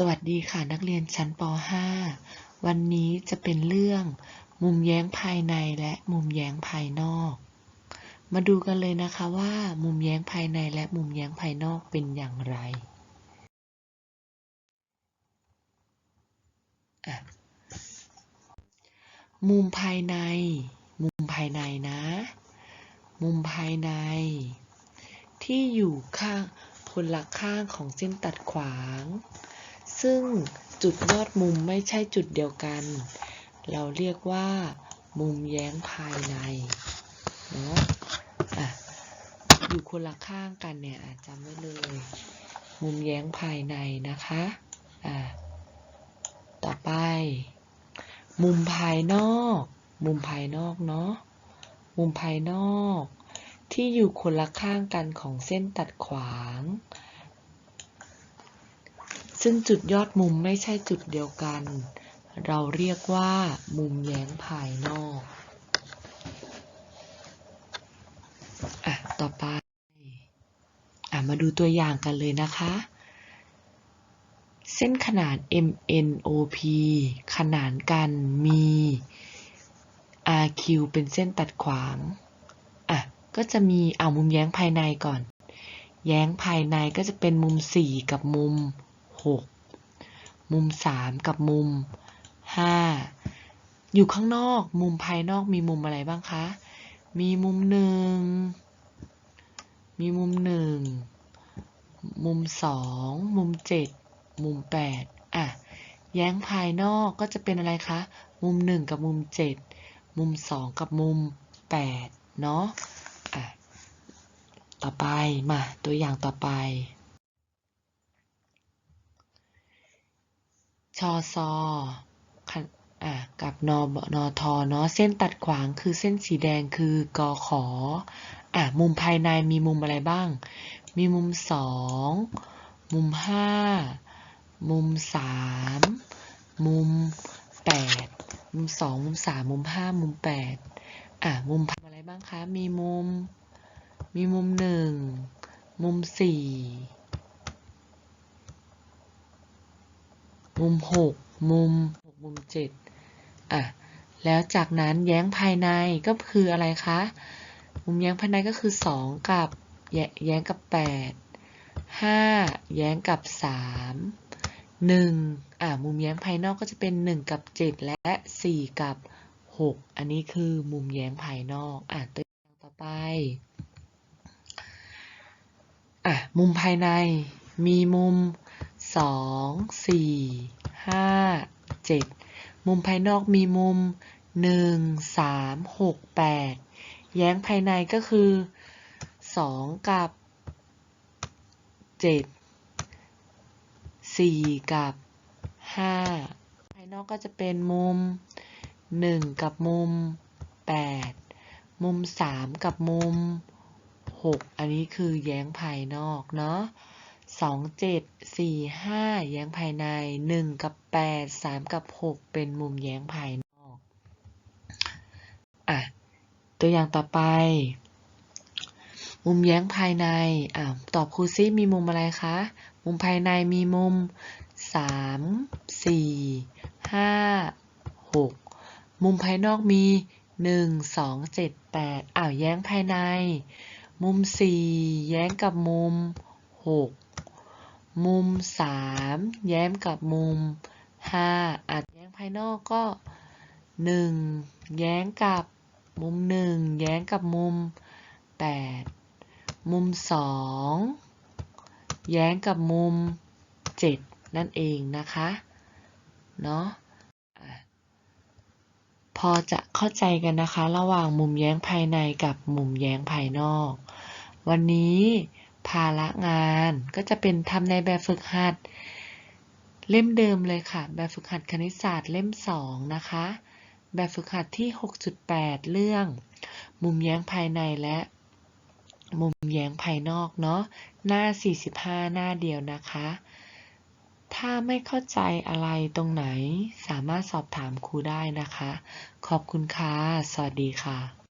สวัสดีค่ะนักเรียนชั้นป .5 วันนี้จะเป็นเรื่อง มุมแย้งภายในและมุมแย้งภายนอก มาดูกันเลยนะคะว่า มุมแย้งภายในและมุมแย้งภายนอกเป็นอย่างไร มุมภายใน มุมภายในนะ มุมภายใน ที่อยู่ข้างคนละข้างของเส้นตัดขวาง ซึ่งจุดยอดมุมไม่ใช่จุดเดียวกัน เราเรียกว่า มุมแย้งภายในเนาะอะอยู่คนละข้างกันเนี่ยอาจจำไว้เลย มุมแย้งภายในนะคะอะต่อไป มุมภายนอก มุมภายนอกเนาะมุมภายนอก ที่อยู่คนละข้างกันของเส้นตัดขวาง ซึ่งจุดยอดมุมไม่ใช่จุดเดียวกัน เราเรียกว่า มุมแย้งภายนอกอะต่อไปอะมาดูตัวอย่างกันเลยนะคะ เส้นขนาน MNOP ขนานกันมี RQ เป็นเส้นตัดขวางอะก็จะมีเอามุมแย้งภายในก่อน แย้งภายในก็จะเป็นมุม 4 กับมุม 6 มุม 3 กับมุม 5 อยู่ข้างนอกมุมภายนอกมีมุมอะไรบ้างคะ มีมุมหนึ่งมีมุมหนึ่งมุมสองมุมเจ็ดมุมแปดอะ แย้งภายนอกก็จะเป็นอะไรคะ มุมหนึ่งกับมุมเจ็ดมุมสองกับมุมแปดเนาะอะต่อไปมาตัวอย่างต่อไป ชอซอค่ะกับนอนอทอเนาะเส้นตัดขวางคือเส้นสีแดงคือกอขออะมุมภายในมีมุมอะไรบ้าง มีมุมสองมุมห้ามุมสามมุมแปดมุมสองมุมสามมุมห้ามุมแปดอะมุมภายอะไรบ้างคะ มีมุม มีมุมหนึ่งมุมสี่ มุมหกมุมหกมุมเจ็ดอะแล้วจากนั้นแย้งภายในก็คืออะไรคะ มุมแย้งภายในก็คือสองกับแยแย้งกับแปดห้าแย้งกับสามหนึ่งอะมุมแย้งภายนอกก็จะเป็นหนึ่งกับเจ็ดและสี่กับหกอันนี้คือมุมแย้งภายนอกอะตัวอย่างต่อไปอะมุมภายในมีมุม สองสี่ห้าเจ็ดมุมภายนอกมีมุมหนึ่งสามหกแปดแย้งภายในก็คือสองกับเจ็ดสี่กับห้าภายนอกก็จะเป็นมุมหนึ่งกับมุมแปดมุมสามกับมุมหกอันนี้คือแย้งภายนอกเนาะ สองเจ็ดสี่ห้าแย้งภายในหนึ่งกับแปดสามกับหกเป็นมุมแย้งภายนอกอะตัวอย่างต่อไป มุมแย้งภายในอะตอบครูซิมีมุมอะไรคะ มุมภายในมีมุมสามสี่ห้าหกมุมภายนอกมีหนึ่งสองเจ็ดแปดอ้าวแย้งภายใน มุมสี่แย้งกับมุมหก มุมสามแย้มกับมุมห้าอาจแย้งภายนอกก็หนึ่งแย้งกับมุมหนึ่งแย้งกับมุมแปดมุมสองแย้งกับมุมเจ็ดนั่นเองนะคะ เนาะพอจะเข้าใจกันนะคะ ระหว่างมุมแย้งภายในกับมุมแย้งภายนอก วันนี้ ภาระงาน ก็จะเป็นทำในแบบฝึกหัด เล่มเดิมเลยค่ะ แบบฝึกหัดคณิตศาสตร์เล่ม2นะคะ แบบฝึกหัดที่ 6.8 เรื่อง มุมแย้งภายในและมุมแย้งภายนอกเนาะ หน้า 45 หน้าเดียวนะคะ ถ้าไม่เข้าใจอะไรตรงไหน สามารถสอบถามครูได้นะคะ ขอบคุณค่ะ สวัสดีค่ะ